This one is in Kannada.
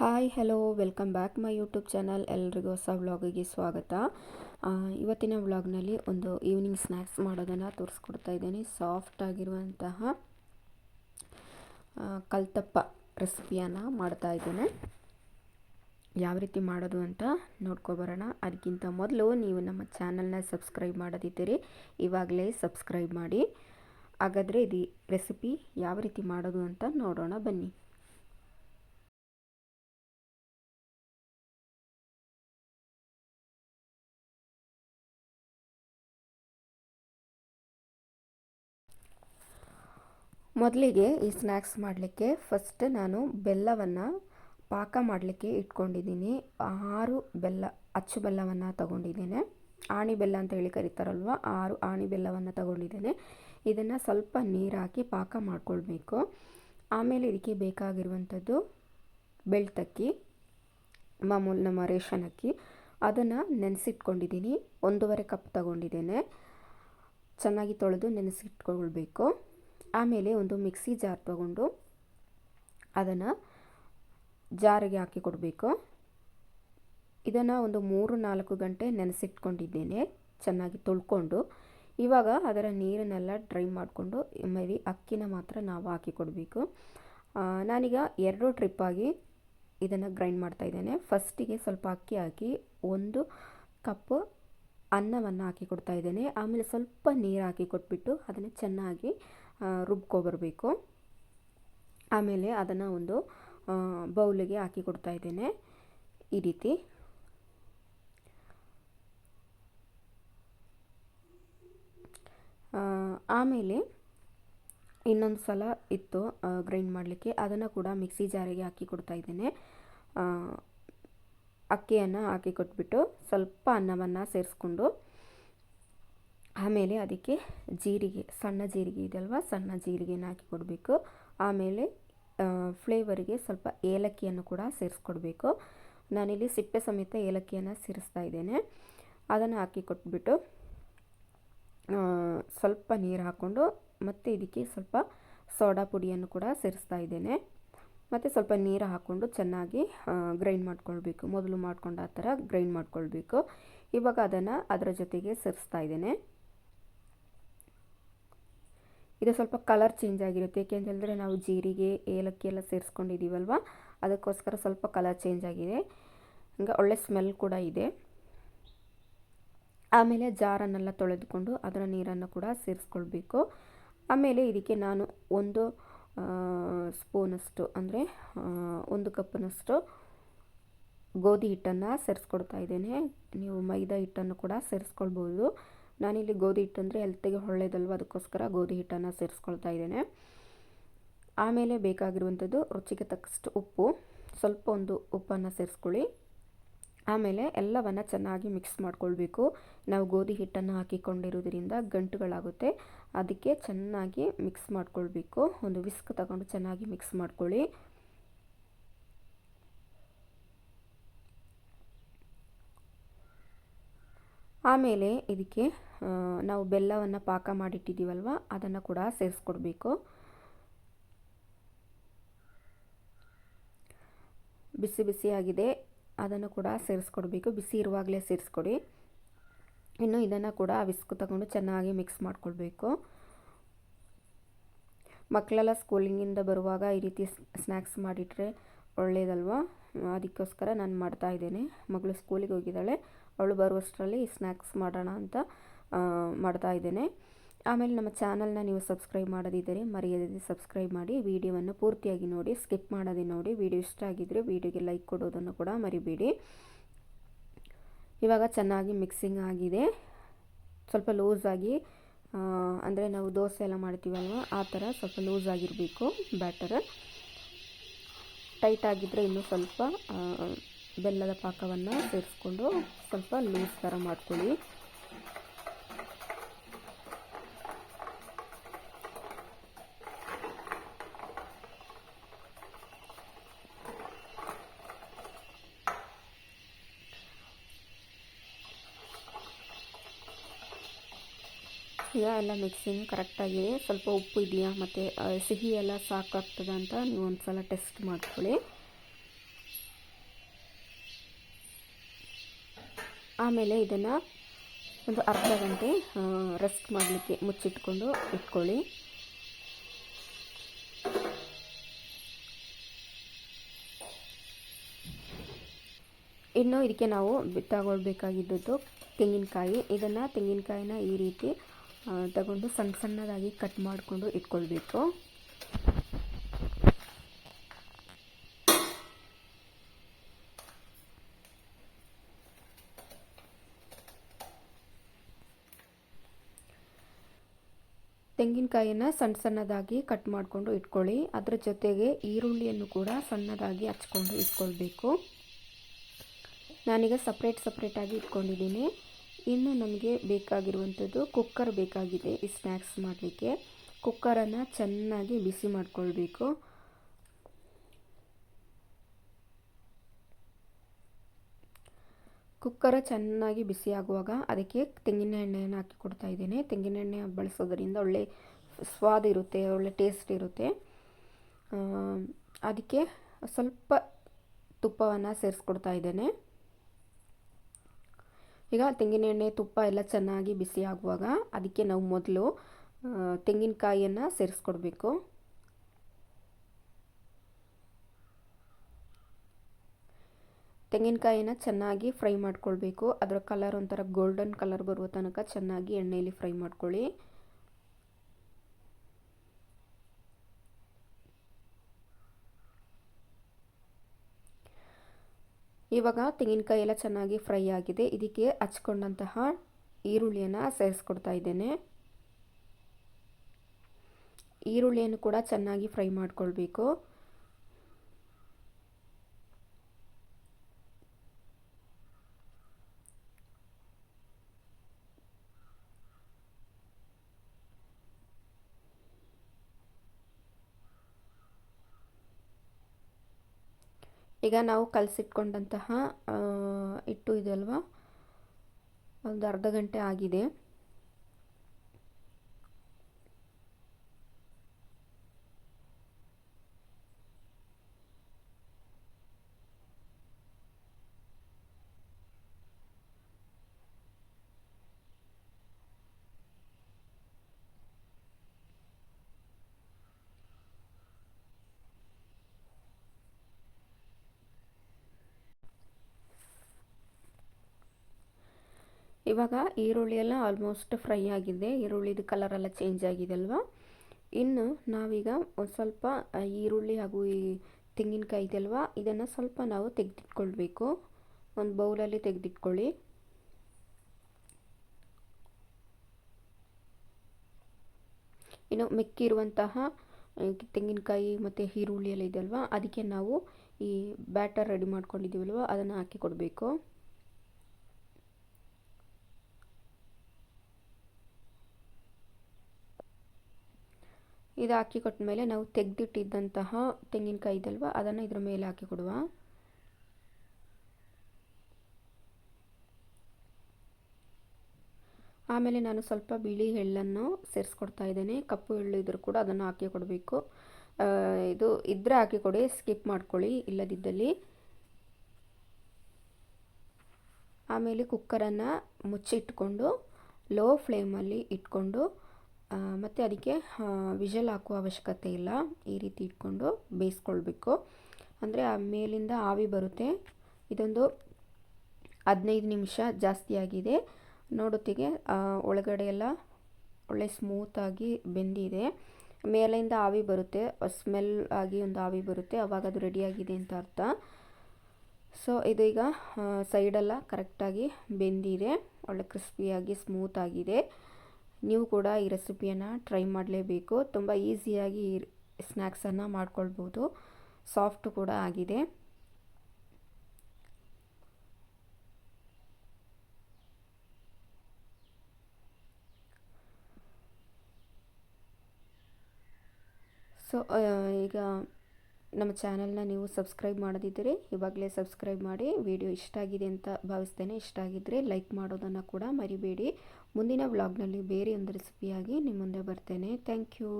Hi hello welcome back my YouTube channel ಎಲ್ರಿಗೂ ಹೊಸ ವ್ಲಾಗಿಗೆ ಸ್ವಾಗತ. ಇವತ್ತಿನ ವ್ಲಾಗ್ನಲ್ಲಿ ಒಂದು ಈವ್ನಿಂಗ್ ಸ್ನ್ಯಾಕ್ಸ್ ಮಾಡೋದನ್ನು ತೋರಿಸ್ಕೊಡ್ತಾ ಇದ್ದೀನಿ. ಸಾಫ್ಟ್ ಆಗಿರುವಂತಹ ಕಲ್ತಪ್ಪ ರೆಸಿಪಿಯನ್ನು ಮಾಡ್ತಾ ಇದ್ದೇನೆ. ಯಾವ ರೀತಿ ಮಾಡೋದು ಅಂತ ನೋಡ್ಕೊಬರೋಣ ಅದಕ್ಕಿಂತ ಮೊದಲು ನೀವು ನಮ್ಮ ಚಾನಲ್ನ ಸಬ್ಸ್ಕ್ರೈಬ್ ಮಾಡೋದಿದ್ದೀರಿ, ಇವಾಗಲೇ ಸಬ್ಸ್ಕ್ರೈಬ್ ಮಾಡಿ. ಹಾಗಾದರೆ ಇದು ರೆಸಿಪಿ ಯಾವ ರೀತಿ ಮಾಡೋದು ಅಂತ ನೋಡೋಣ ಬನ್ನಿ. ಮೊದಲಿಗೆ ಈ ಸ್ನ್ಯಾಕ್ಸ್ ಮಾಡಲಿಕ್ಕೆ ಫಸ್ಟ್ ನಾನು ಬೆಲ್ಲವನ್ನು ಪಾಕ ಮಾಡಲಿಕ್ಕೆ ಇಟ್ಕೊಂಡಿದ್ದೀನಿ. ಆರು ಬೆಲ್ಲ, ಅಚ್ಚು ಬೆಲ್ಲವನ್ನು ತಗೊಂಡಿದ್ದೇನೆ. ಆಣಿ ಬೆಲ್ಲ ಅಂತ ಹೇಳಿ ಕರೀತಾರಲ್ವ, ಆರು ಆಣಿ ಬೆಲ್ಲವನ್ನು ತಗೊಂಡಿದ್ದೇನೆ. ಇದನ್ನು ಸ್ವಲ್ಪ ನೀರು ಹಾಕಿ ಪಾಕ ಮಾಡಿಕೊಳ್ಬೇಕು. ಆಮೇಲೆ ಇದಕ್ಕೆ ಬೇಕಾಗಿರುವಂಥದ್ದು ಬೆಳ್ತಕ್ಕಿ, ಮಾಮೂಲು ನಮ್ಮ ರೇಷನ್ ಅಕ್ಕಿ. ಅದನ್ನು ನೆನೆಸಿಟ್ಕೊಂಡಿದ್ದೀನಿ. ಒಂದೂವರೆ ಕಪ್ ತಗೊಂಡಿದ್ದೇನೆ. ಚೆನ್ನಾಗಿ ತೊಳೆದು ನೆನೆಸಿಟ್ಕೊಳ್ಬೇಕು. ಆಮೇಲೆ ಒಂದು ಮಿಕ್ಸಿ ಜಾರ್ ತಗೊಂಡು ಅದನ್ನು ಜಾರಿಗೆ ಹಾಕಿ ಕೊಡಬೇಕು. ಇದನ್ನು ಒಂದು ಮೂರು ನಾಲ್ಕು ಗಂಟೆ ನೆನೆಸಿಟ್ಕೊಂಡಿದ್ದೇನೆ, ಚೆನ್ನಾಗಿ ತೊಳ್ಕೊಂಡು. ಇವಾಗ ಅದರ ನೀರನ್ನೆಲ್ಲ ಡ್ರೈ ಮಾಡಿಕೊಂಡು, ಮೇಬಿ ಅಕ್ಕಿನ ಮಾತ್ರ ನಾವು ಹಾಕಿ ಕೊಡಬೇಕು. ನಾನೀಗ ಎರಡು ಟ್ರಿಪ್ಪಾಗಿ ಇದನ್ನು ಗ್ರೈಂಡ್ ಮಾಡ್ತಾ ಇದ್ದೇನೆ. ಫಸ್ಟಿಗೆ ಸ್ವಲ್ಪ ಅಕ್ಕಿ ಹಾಕಿ, ಒಂದು ಕಪ್ ಅನ್ನವನ್ನು ಹಾಕಿ ಕೊಡ್ತಾ ಇದ್ದೇನೆ. ಆಮೇಲೆ ಸ್ವಲ್ಪ ನೀರು ಹಾಕಿ ಕೊಟ್ಬಿಟ್ಟು ಅದನ್ನು ಚೆನ್ನಾಗಿ ರುಬ್ಕೊಬರಬೇಕು. ಆಮೇಲೆ ಅದನ್ನು ಒಂದು ಬೌಲಿಗೆ ಹಾಕಿ ಕೊಡ್ತಾ ಇದ್ದೇನೆ. ಈ ರೀತಿ. ಆಮೇಲೆ ಇನ್ನೊಂದು ಸಲ ಇತ್ತು ಗ್ರೈಂಡ್ ಮಾಡಲಿಕ್ಕೆ. ಅದನ್ನು ಕೂಡ ಮಿಕ್ಸಿ ಜಾರಿಗೆ ಹಾಕಿ ಕೊಡ್ತಾ ಇದ್ದೇನೆ. ಅಕ್ಕಿಯನ್ನು ಹಾಕಿ ಕೊಟ್ಬಿಟ್ಟು ಸ್ವಲ್ಪ ಅನ್ನವನ್ನು ಸೇರಿಸ್ಕೊಂಡು ಆಮೇಲೆ ಅದಕ್ಕೆ ಜೀರಿಗೆ, ಸಣ್ಣ ಜೀರಿಗೆ ಇದೆಯಲ್ವ? ಸಣ್ಣ ಜೀರಿಗೆನ ಹಾಕಿ ಕೊಡಬೇಕು. ಆಮೇಲೆ ಫ್ಲೇವರಿಗೆ ಸ್ವಲ್ಪ ಏಲಕ್ಕಿಯನ್ನು ಕೂಡ ಸೇರಿಸ್ಕೊಡ್ಬೇಕು. ನಾನಿಲ್ಲಿ ಸಿಪ್ಪೆ ಸಮೇತ ಏಲಕ್ಕಿಯನ್ನು ಸೇರಿಸ್ತಾ ಇದ್ದೇನೆ. ಅದನ್ನು ಹಾಕಿ ಕೊಟ್ಬಿಟ್ಟು ಸ್ವಲ್ಪ ನೀರು ಹಾಕ್ಕೊಂಡು ಮತ್ತು ಇದಕ್ಕೆ ಸ್ವಲ್ಪ ಸೋಡಾ ಪುಡಿಯನ್ನು ಕೂಡ ಸೇರಿಸ್ತಾ ಇದ್ದೇನೆ. ಮತ್ತು ಸ್ವಲ್ಪ ನೀರು ಹಾಕ್ಕೊಂಡು ಚೆನ್ನಾಗಿ ಗ್ರೈಂಡ್ ಮಾಡ್ಕೊಳ್ಬೇಕು. ಮೊದಲು ಮಾಡ್ಕೊಂಡು ಆ ಥರ ಗ್ರೈಂಡ್ ಮಾಡ್ಕೊಳ್ಬೇಕು. ಇವಾಗ ಅದನ್ನು ಅದರ ಜೊತೆಗೆ ಸೇರಿಸ್ತಾ ಇದ್ದೇನೆ. ಇದು ಸ್ವಲ್ಪ ಕಲರ್ ಚೇಂಜ್ ಆಗಿರುತ್ತೆ. ಯಾಕೆ ಅಂತೇಳಿದ್ರೆ ನಾವು ಜೀರಿಗೆ, ಏಲಕ್ಕಿ ಎಲ್ಲ ಸೇರಿಸ್ಕೊಂಡಿದ್ದೀವಲ್ವ ಅದಕ್ಕೋಸ್ಕರ ಸ್ವಲ್ಪ ಕಲರ್ ಚೇಂಜ್ ಆಗಿದೆ. ಹಂಗೆ ಒಳ್ಳೆ ಸ್ಮೆಲ್ ಕೂಡ ಇದೆ. ಆಮೇಲೆ ಜಾರನ್ನೆಲ್ಲ ತೊಳೆದುಕೊಂಡು ಅದರ ನೀರನ್ನು ಕೂಡ ಸೇರಿಸ್ಕೊಳ್ಬೇಕು. ಆಮೇಲೆ ಇದಕ್ಕೆ ನಾನು ಒಂದು ಸ್ಪೂನಷ್ಟು ಅಂದರೆ ಒಂದು ಕಪ್ಪನಷ್ಟು ಗೋಧಿ ಹಿಟ್ಟನ್ನು ಸೇರಿಸ್ಕೊಡ್ತಾ ಇದ್ದೇನೆ. ನೀವು ಮೈದಾ ಹಿಟ್ಟನ್ನು ಕೂಡ ಸೇರಿಸ್ಕೊಳ್ಬೋದು. ನಾನಿಲ್ಲಿ ಗೋಧಿ ಹಿಟ್ಟು ಅಂದರೆ ಹೆಲ್ತಿಗೆ ಒಳ್ಳೆಯದಲ್ವ ಅದಕ್ಕೋಸ್ಕರ ಗೋಧಿ ಹಿಟ್ಟನ್ನು ಸೇರಿಸ್ಕೊಳ್ತಾ ಇದ್ದೇನೆ. ಆಮೇಲೆ ಬೇಕಾಗಿರುವಂಥದ್ದು ರುಚಿಗೆ ತಕ್ಕಷ್ಟು ಉಪ್ಪು. ಸ್ವಲ್ಪ ಒಂದು ಉಪ್ಪನ್ನು ಸೇರಿಸ್ಕೊಳ್ಳಿ. ಆಮೇಲೆ ಎಲ್ಲವನ್ನು ಚೆನ್ನಾಗಿ ಮಿಕ್ಸ್ ಮಾಡ್ಕೊಳ್ಬೇಕು. ನಾವು ಗೋಧಿ ಹಿಟ್ಟನ್ನು ಹಾಕಿಕೊಂಡಿರೋದ್ರಿಂದ ಗಂಟುಗಳಾಗುತ್ತೆ. ಅದಕ್ಕೆ ಚೆನ್ನಾಗಿ ಮಿಕ್ಸ್ ಮಾಡ್ಕೊಳ್ಬೇಕು. ಒಂದು ವಿಸ್ಕ್ ತಗೊಂಡು ಚೆನ್ನಾಗಿ ಮಿಕ್ಸ್ ಮಾಡ್ಕೊಳ್ಳಿ. ಆಮೇಲೆ ಇದಕ್ಕೆ ನಾವು ಬೆಲ್ಲವನ್ನು ಪಾಕ ಮಾಡಿಟ್ಟಿದ್ದೀವಲ್ವ? ಅದನ್ನು ಕೂಡ ಸೇರಿಸ್ಕೊಡ್ಬೇಕು. ಬಿಸಿ ಬಿಸಿಯಾಗಿದೆ ಅದನ್ನು ಕೂಡ ಸೇರಿಸ್ಕೊಡ್ಬೇಕು. ಬಿಸಿ ಇರುವಾಗಲೇ ಸೇರಿಸ್ಕೊಡಿ. ಇನ್ನು ಇದನ್ನು ಕೂಡ ವಿಸ್ಕು ತಗೊಂಡು ಚೆನ್ನಾಗಿ ಮಿಕ್ಸ್ ಮಾಡಿಕೊಳ್ಬೇಕು. ಮಕ್ಕಳೆಲ್ಲ ಸ್ಕೂಲಿಂಗಿಂದ ಬರುವಾಗ ಈ ರೀತಿ ಸ್ನ್ಯಾಕ್ಸ್ ಮಾಡಿಟ್ರೆ ಒಳ್ಳೆಯದಲ್ವ ಅದಕ್ಕೋಸ್ಕರ ನಾನು ಮಾಡ್ತಾ ಇದ್ದೇನೆ. ಮಗಳು ಸ್ಕೂಲಿಗೆ ಹೋಗಿದ್ದಾಳೆ. ಅವಳು ಬರುವಷ್ಟರಲ್ಲಿ ಸ್ನ್ಯಾಕ್ಸ್ ಮಾಡೋಣ ಅಂತ ಮಾಡ್ತಾ ಇದ್ದೇನೆ. ಆಮೇಲೆ ನಮ್ಮ ಚಾನಲ್ನ ನೀವು ಸಬ್ಸ್ಕ್ರೈಬ್ ಮಾಡೋದಿದ್ದರೆ ಮರೆಯದೇ ಸಬ್ಸ್ಕ್ರೈಬ್ ಮಾಡಿ, ವಿಡಿಯೋವನ್ನು ಪೂರ್ತಿಯಾಗಿ ನೋಡಿ, ಸ್ಕಿಪ್ ಮಾಡೋದೇ ನೋಡಿ, ವಿಡಿಯೋ ಇಷ್ಟ ಆಗಿದ್ದರೆ ವಿಡಿಯೋಗೆ ಲೈಕ್ ಕೊಡೋದನ್ನು ಕೂಡ ಮರಿಬೇಡಿ. ಇವಾಗ ಚೆನ್ನಾಗಿ ಮಿಕ್ಸಿಂಗ್ ಆಗಿದೆ. ಸ್ವಲ್ಪ ಲೂಸಾಗಿ ಅಂದರೆ ನಾವು ದೋಸೆ ಎಲ್ಲ ಮಾಡ್ತೀವಲ್ವ, ಆ ಥರ ಸ್ವಲ್ಪ ಲೂಸ್ ಆಗಿರಬೇಕು ಬ್ಯಾಟರ್. ಟೈಟ್ ಆಗಿದ್ದರೆ ಇನ್ನೂ ಸ್ವಲ್ಪ ಬೆಲ್ಲದ ಪಾಕವನ್ನು ಸೇರಿಸ್ಕೊಂಡು ಸ್ವಲ್ಪ ಲೂಸ್ ಥರ ಮಾಡ್ಕೊಳ್ಳಿ. ಯಾ ಎಲ್ಲ ಮಿಕ್ಸಿಂಗ್ ಕರೆಕ್ಟಾಗಿದೆ ಸ್ವಲ್ಪ ಉಪ್ಪು ಇದೆಯಾ ಮತ್ತು ಸಿಹಿ ಎಲ್ಲ ಸಾಕಾಗ್ತದೆ ಅಂತ ನೀವು ಒಂದು ಸಲ ಟೆಸ್ಟ್ ಮಾಡ್ಕೊಳ್ಳಿ. ಆಮೇಲೆ ಇದನ್ನು ಒಂದು ಅರ್ಧ ಗಂಟೆ ರೆಸ್ಟ್ ಮಾಡಲಿಕ್ಕೆ ಮುಚ್ಚಿಟ್ಕೊಂಡು ಇಟ್ಕೊಳ್ಳಿ. ಇನ್ನು ಇದಕ್ಕೆ ನಾವು ತಗೊಳ್ಬೇಕಾಗಿದ್ದದ್ದು ತೆಂಗಿನಕಾಯಿ. ಇದನ್ನು ತೆಂಗಿನಕಾಯಿನ ಈ ರೀತಿ ತಗೊಂಡು ಸಣ್ಣ ಸಣ್ಣದಾಗಿ ಕಟ್ ಮಾಡಿಕೊಂಡು ಇಟ್ಕೊಳ್ಬೇಕು. ತೆಂಗಿನಕಾಯಿಯನ್ನು ಸಣ್ಣ ಸಣ್ಣದಾಗಿ ಕಟ್ ಮಾಡಿಕೊಂಡು ಇಟ್ಕೊಳ್ಳಿ. ಅದರ ಜೊತೆಗೆ ಈರುಳ್ಳಿಯನ್ನು ಕೂಡ ಸಣ್ಣದಾಗಿ ಹಚ್ಕೊಂಡು ಇಟ್ಕೊಳ್ಬೇಕು. ನಾನೀಗ ಸಪ್ರೇಟ್ ಸಪ್ರೇಟಾಗಿ ಇಟ್ಕೊಂಡಿದ್ದೀನಿ. ಇನ್ನು ನಮಗೆ ಬೇಕಾಗಿರುವಂಥದ್ದು ಕುಕ್ಕರ್ ಬೇಕಾಗಿದೆ ಈ ಸ್ನ್ಯಾಕ್ಸ್ ಮಾಡಲಿಕ್ಕೆ. ಕುಕ್ಕರನ್ನು ಚೆನ್ನಾಗಿ ಬಿಸಿ ಮಾಡಿಕೊಳ್ಬೇಕು. ಕುಕ್ಕರ ಚೆನ್ನಾಗಿ ಬಿಸಿ ಆಗುವಾಗ ಅದಕ್ಕೆ ತೆಂಗಿನ ಎಣ್ಣೆಯನ್ನು ಹಾಕಿ ಕೊಡ್ತಾ ಇದ್ದೇನೆ. ತೆಂಗಿನ ಎಣ್ಣೆ ಬಳಸೋದ್ರಿಂದ ಒಳ್ಳೆ ಸ್ವಾದ ಇರುತ್ತೆ, ಒಳ್ಳೆ ಟೇಸ್ಟ್ ಇರುತ್ತೆ. ಅದಕ್ಕೆ ಸ್ವಲ್ಪ ತುಪ್ಪವನ್ನು ಸೇರಿಸ್ಕೊಡ್ತಾ ಇದ್ದೇನೆ. ಈಗ ತೆಂಗಿನ ಎಣ್ಣೆ, ತುಪ್ಪ ಎಲ್ಲ ಚೆನ್ನಾಗಿ ಬಿಸಿ ಆಗುವಾಗ ಅದಕ್ಕೆ ನಾವು ಮೊದಲು ತೆಂಗಿನಕಾಯಿಯನ್ನು ಸೇರಿಸ್ಕೊಡ್ಬೇಕು. ತೆಂಗಿನಕಾಯಿನ ಚೆನ್ನಾಗಿ ಫ್ರೈ ಮಾಡ್ಕೊಳ್ಬೇಕು. ಅದರ ಕಲರ್ ಒಂಥರ ಗೋಲ್ಡನ್ ಕಲರ್ ಬರುವ ತನಕ ಚೆನ್ನಾಗಿ ಎಣ್ಣೆಯಲ್ಲಿ ಫ್ರೈ ಮಾಡ್ಕೊಳ್ಳಿ. ಇವಾಗ ತೆಂಗಿನಕಾಯಿ ಎಲ್ಲ ಚೆನ್ನಾಗಿ ಫ್ರೈ ಆಗಿದೆ. ಇದಕ್ಕೆ ಹಚ್ಕೊಂಡಂತಹ ಈರುಳ್ಳಿಯನ್ನು ಸೇರಿಸ್ಕೊಡ್ತಾ ಇದ್ದೇನೆ. ಈರುಳ್ಳಿಯನ್ನು ಕೂಡ ಚೆನ್ನಾಗಿ ಫ್ರೈ ಮಾಡ್ಕೊಳ್ಬೇಕು. ಈಗ ನಾವು ಕಲಸಿಟ್ಕೊಂಡಂತಹ ಹಿಟ್ಟು ಇದೆಯಲ್ವ ಒಂದು ಅರ್ಧ ಗಂಟೆ ಆಗಿದೆ. ಇವಾಗ ಈರುಳ್ಳಿ ಎಲ್ಲ ಆಲ್ಮೋಸ್ಟ್ ಫ್ರೈ ಆಗಿದೆ. ಈರುಳ್ಳಿದು ಕಲರೆಲ್ಲ ಚೇಂಜ್ ಆಗಿದೆ ಅಲ್ವಾ? ಇನ್ನು ನಾವೀಗ ಒಂದು ಸ್ವಲ್ಪ ಈರುಳ್ಳಿ ಹಾಗೂ ಈ ತೆಂಗಿನಕಾಯಿ ಇದೆಯಲ್ವಾ ಇದನ್ನು ಸ್ವಲ್ಪ ನಾವು ತೆಗೆದಿಟ್ಕೊಳ್ಬೇಕು. ಒಂದು ಬೌಲಲ್ಲಿ ತೆಗೆದಿಟ್ಕೊಳ್ಳಿ. ಇನ್ನು ಮೆಕ್ಕಿರುವಂತಹ ತೆಂಗಿನಕಾಯಿ ಮತ್ತು ಈರುಳ್ಳಿ ಎಲ್ಲ ಇದೆಯಲ್ವ ಅದಕ್ಕೆ ನಾವು ಈ ಬ್ಯಾಟರ್ ರೆಡಿ ಮಾಡ್ಕೊಂಡಿದ್ದೀವಲ್ವ ಅದನ್ನು ಹಾಕಿ ಕೊಡಬೇಕು. ಇದು ಹಾಕಿ ಕೊಟ್ಟ ಮೇಲೆ ನಾವು ತೆಗೆದಿಟ್ಟಿದ್ದಂತಹ ತೆಂಗಿನಕಾಯಿ ಇದಲ್ವ ಅದನ್ನು ಇದರ ಮೇಲೆ ಹಾಕಿ ಕೊಡುವ. ಆಮೇಲೆ ನಾನು ಸ್ವಲ್ಪ ಬಿಳಿ ಎಳ್ಳನ್ನು ಸೇರಿಸ್ಕೊಡ್ತಾ ಇದ್ದೇನೆ. ಕಪ್ಪು ಎಳ್ಳು ಇದ್ರೂ ಕೂಡ ಅದನ್ನು ಹಾಕಿ ಕೊಡಬೇಕು. ಇದು ಇದ್ರೆ ಹಾಕಿ ಕೊಡಿ, ಸ್ಕಿಪ್ ಮಾಡ್ಕೊಳ್ಳಿ ಇಲ್ಲದಿದ್ದಲ್ಲಿ. ಆಮೇಲೆ ಕುಕ್ಕರನ್ನು ಮುಚ್ಚಿಟ್ಕೊಂಡು, ಲೋ ಫ್ಲೇಮಲ್ಲಿ ಇಟ್ಕೊಂಡು ಮತ್ತು ಅದಕ್ಕೆ ವಿಷಲ್ ಹಾಕುವ ಅವಶ್ಯಕತೆ ಇಲ್ಲ. ಈ ರೀತಿ ಇಟ್ಕೊಂಡು ಬೇಯಿಸ್ಕೊಳ್ಬೇಕು. ಅಂದರೆ ಆ ಮೇಲಿಂದ ಆವಿ ಬರುತ್ತೆ. ಇದೊಂದು ಹದಿನೈದು ನಿಮಿಷ ಜಾಸ್ತಿ ಆಗಿದೆ. ನೋಡೊತ್ತಿಗೆ ಒಳಗಡೆ ಎಲ್ಲ ಒಳ್ಳೆ ಸ್ಮೂತಾಗಿ ಬೆಂದಿದೆ. ಮೇಲಿಂದ ಆವಿ ಬರುತ್ತೆ. ಸ್ಮೆಲ್ ಆಗಿ ಒಂದು ಆವಿ ಬರುತ್ತೆ. ಅವಾಗ ಅದು ರೆಡಿಯಾಗಿದೆ ಅಂತ ಅರ್ಥ. ಸೊ ಇದೀಗ ಸೈಡೆಲ್ಲ ಕರೆಕ್ಟಾಗಿ ಬೆಂದಿದೆ. ಒಳ್ಳೆ ಕ್ರಿಸ್ಪಿಯಾಗಿ ಸ್ಮೂತಾಗಿದೆ ನೀವು ಕೂಡ ಈ ರೆಸಿಪಿಯನ್ನು ಟ್ರೈ ಮಾಡಲೇಬೇಕು. ತುಂಬ ಈಸಿಯಾಗಿ ಈ ಸ್ನ್ಯಾಕ್ಸನ್ನು ಮಾಡ್ಕೊಳ್ಬೋದು. ಸಾಫ್ಟ್ ಕೂಡ ಆಗಿದೆ. ಸೊ ಈಗ ನಮ್ಮ ಚಾನಲ್ನ ನೀವು ಸಬ್ಸ್ಕ್ರೈಬ್ ಮಾಡದಿದ್ದರೆ ಇವಾಗಲೇ ಸಬ್ಸ್ಕ್ರೈಬ್ ಮಾಡಿ. ವಿಡಿಯೋ ಇಷ್ಟ ಆಗಿದೆ ಅಂತ ಭಾವಿಸ್ತೇನೆ. ಇಷ್ಟ ಆಗಿದ್ದರೆ ಲೈಕ್ ಮಾಡೋದನ್ನು ಕೂಡ ಮರಿಬೇಡಿ. ಮುಂದಿನ ವ್ಲಾಗ್ನಲ್ಲಿ ಬೇರೆ ಒಂದು ರೆಸಿಪಿಯಾಗಿ ನಿಮ್ಮ ಮುಂದೆ ಬರ್ತೇನೆ. Thank you